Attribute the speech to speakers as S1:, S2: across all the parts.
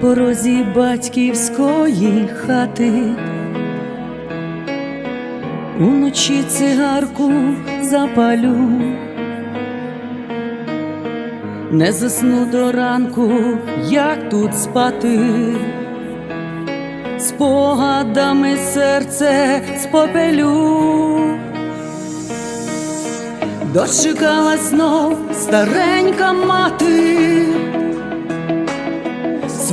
S1: порозі батьківської хати, уночі цигарку запалю, не засну до ранку, як тут спати, спогадами серце спопелю. Дочекалась знов старенька мати,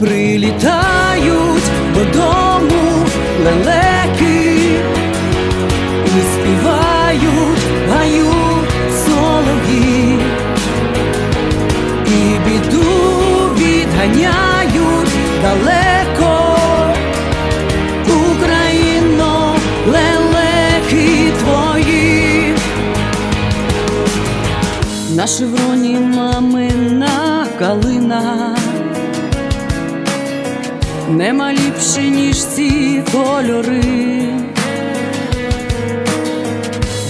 S1: Прилітають додому лелеки і співають гаю солов'ї, і біду відганяють далеко. На шевроні мамина калина нема ліпше, ніж ці кольори.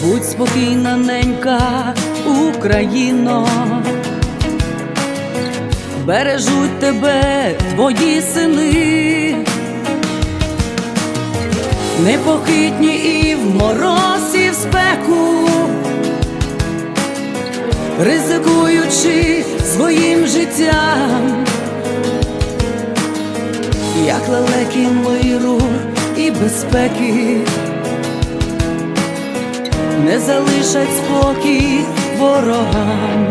S1: Будь спокійна, ненька Україно, бережуть тебе твої сини, непохитні і в мороз, і в спеку. Ризикуючи своїм життям, як лелеки миру і безпеки, не залишать спокій ворогам,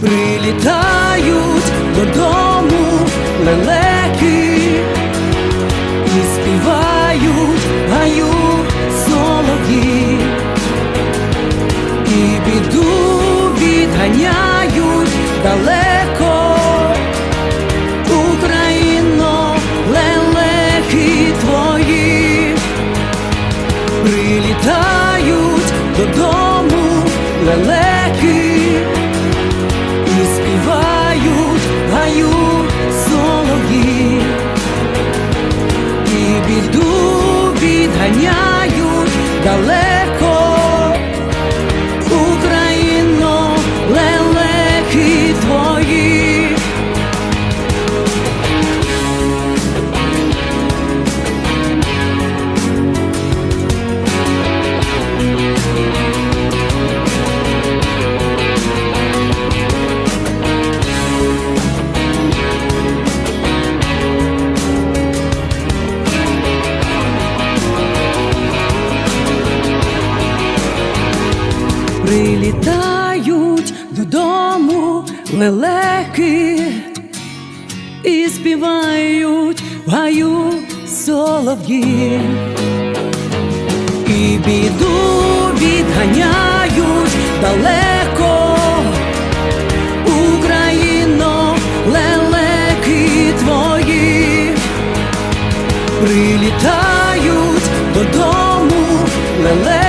S1: прилітають додому лелеки відганяють лелеки і співають в гаю солов'ї, і біду відганяють далеко. Україно, лелеки твої прилітають додому лелеки.